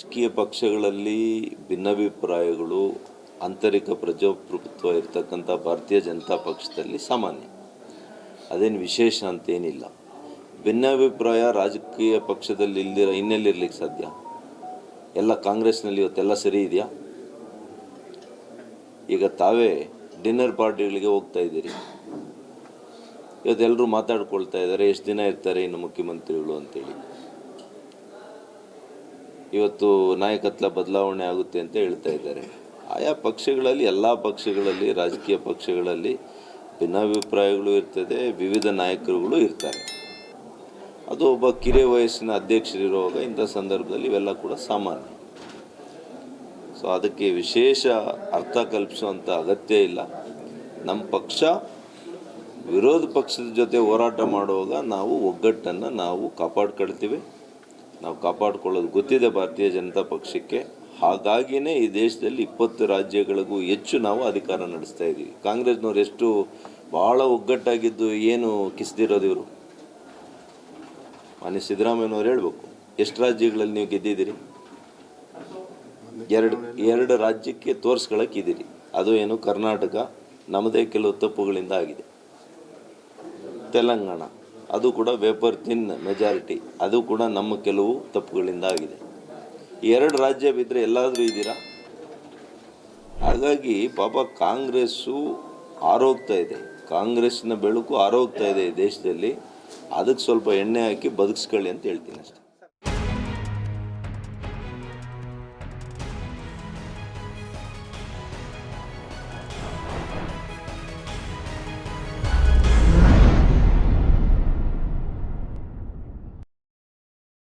ರಾಜಕೀಯ ಪಕ್ಷಗಳಲ್ಲಿ ಭಿನ್ನಾಭಿಪ್ರಾಯಗಳು, ಆಂತರಿಕ ಪ್ರಜಾಪ್ರಭುತ್ವ ಇರತಕ್ಕಂಥ ಭಾರತೀಯ ಜನತಾ ಪಕ್ಷದಲ್ಲಿ ಸಾಮಾನ್ಯ. ಅದೇನು ವಿಶೇಷ ಅಂತೇನಿಲ್ಲ. ಭಿನ್ನಾಭಿಪ್ರಾಯ ರಾಜಕೀಯ ಪಕ್ಷದಲ್ಲಿ ಇಲ್ದಿರೋ ಇನ್ನೆಲ್ಲಿರ್ಲಿಕ್ಕೆ ಸಾಧ್ಯ? ಎಲ್ಲ ಕಾಂಗ್ರೆಸ್ನಲ್ಲಿ ಇವತ್ತೆಲ್ಲ ಸರಿ ಇದೆಯಾ? ಈಗ ತಾವೇ ಡಿನ್ನರ್ ಪಾರ್ಟಿಗಳಿಗೆ ಹೋಗ್ತಾ ಇದ್ದೀರಿ. ಇವತ್ತೆಲ್ಲರೂ ಮಾತಾಡ್ಕೊಳ್ತಾ ಇದ್ದಾರೆ, ಎಷ್ಟು ದಿನ ಇರ್ತಾರೆ ಇನ್ನು ಮುಖ್ಯಮಂತ್ರಿಗಳು ಅಂತೇಳಿ. ಇವತ್ತು ನಾಯಕತ್ವ ಬದಲಾವಣೆ ಆಗುತ್ತೆ ಅಂತ ಹೇಳ್ತಾ ಇದ್ದಾರೆ. ಆಯಾ ಪಕ್ಷಗಳಲ್ಲಿ, ಎಲ್ಲ ಪಕ್ಷಗಳಲ್ಲಿ, ರಾಜಕೀಯ ಪಕ್ಷಗಳಲ್ಲಿ ಭಿನ್ನಾಭಿಪ್ರಾಯಗಳು ಇರ್ತದೆ, ವಿವಿಧ ನಾಯಕರುಗಳು ಇರ್ತಾರೆ. ಅದು ಒಬ್ಬ ಕಿರಿಯ ವಯಸ್ಸಿನ ಅಧ್ಯಕ್ಷರಿರುವಾಗ ಇಂಥ ಸಂದರ್ಭದಲ್ಲಿ ಇವೆಲ್ಲ ಕೂಡ ಸಾಮಾನ್ಯ. ಸೊ ಅದಕ್ಕೆ ವಿಶೇಷ ಅರ್ಥ ಕಲ್ಪಿಸುವಂಥ ಅಗತ್ಯ ಇಲ್ಲ. ನಮ್ಮ ಪಕ್ಷ ವಿರೋಧ ಪಕ್ಷದ ಜೊತೆ ಹೋರಾಟ ಮಾಡುವಾಗ ನಾವು ಒಗ್ಗಟ್ಟನ್ನು ನಾವು ಕಾಪಾಡ್ಕೊಳ್ತೀವಿ. ನಾವು ಕಾಪಾಡಿಕೊಳ್ಳೋದು ಗೊತ್ತಿದೆ ಭಾರತೀಯ ಜನತಾ ಪಕ್ಷಕ್ಕೆ. ಹಾಗಾಗಿನೇ ಈ ದೇಶದಲ್ಲಿ ಇಪ್ಪತ್ತು ರಾಜ್ಯಗಳಿಗೂ ಹೆಚ್ಚು ನಾವು ಅಧಿಕಾರ ನಡೆಸ್ತಾ ಇದ್ದೀವಿ ಕಾಂಗ್ರೆಸ್ನವ್ರು ಎಷ್ಟು ಭಾಳ ಒಗ್ಗಟ್ಟಾಗಿದ್ದು ಏನು ಕಿಸ್ದಿರೋದು ಇವರು? ಮಾನ್ಯ ಸಿದ್ದರಾಮಯ್ಯನವ್ರು ಹೇಳಬೇಕು. ಎಷ್ಟು ರಾಜ್ಯಗಳಲ್ಲಿ ನೀವು ಗೆದ್ದಿದ್ದೀರಿ? ಎರಡು ಎರಡು ರಾಜ್ಯಕ್ಕೆ ತೋರಿಸ್ಕೊಳಕ್ಕಿದ್ದೀರಿ ಅದು ಏನು ಕರ್ನಾಟಕ, ನಮ್ಮದೇ ಕೆಲವು ತಪ್ಪುಗಳಿಂದ ಆಗಿದೆ. ತೆಲಂಗಾಣ. ಅದು ಕೂಡ ವೇಪರ್ ತಿನ್ ಮೆಜಾರಿಟಿ ಅದು ಕೂಡ ನಮ್ಮ ಕೆಲವು ತಪ್ಪುಗಳಿಂದ ಆಗಿದೆ. ಎರಡು ರಾಜ್ಯ ಬಿದ್ದರೆ ಎಲ್ಲಾದರೂ ಇದ್ದೀರಾ? ಹಾಗಾಗಿ ಪಾಪ ಕಾಂಗ್ರೆಸ್ಸು ಆರೋಗ್ತಾ ಇದೆ. ಕಾಂಗ್ರೆಸ್ನ ಬೆಳಕು ಆರೋಗ್ತಾ ಇದೆ ದೇಶದಲ್ಲಿ. ಅದಕ್ಕೆ ಸ್ವಲ್ಪ ಎಣ್ಣೆ ಹಾಕಿ ಬದುಕಿಸ್ಕೊಳ್ಳಿ ಅಂತ ಹೇಳ್ತೀನಿ ಅಷ್ಟೇ.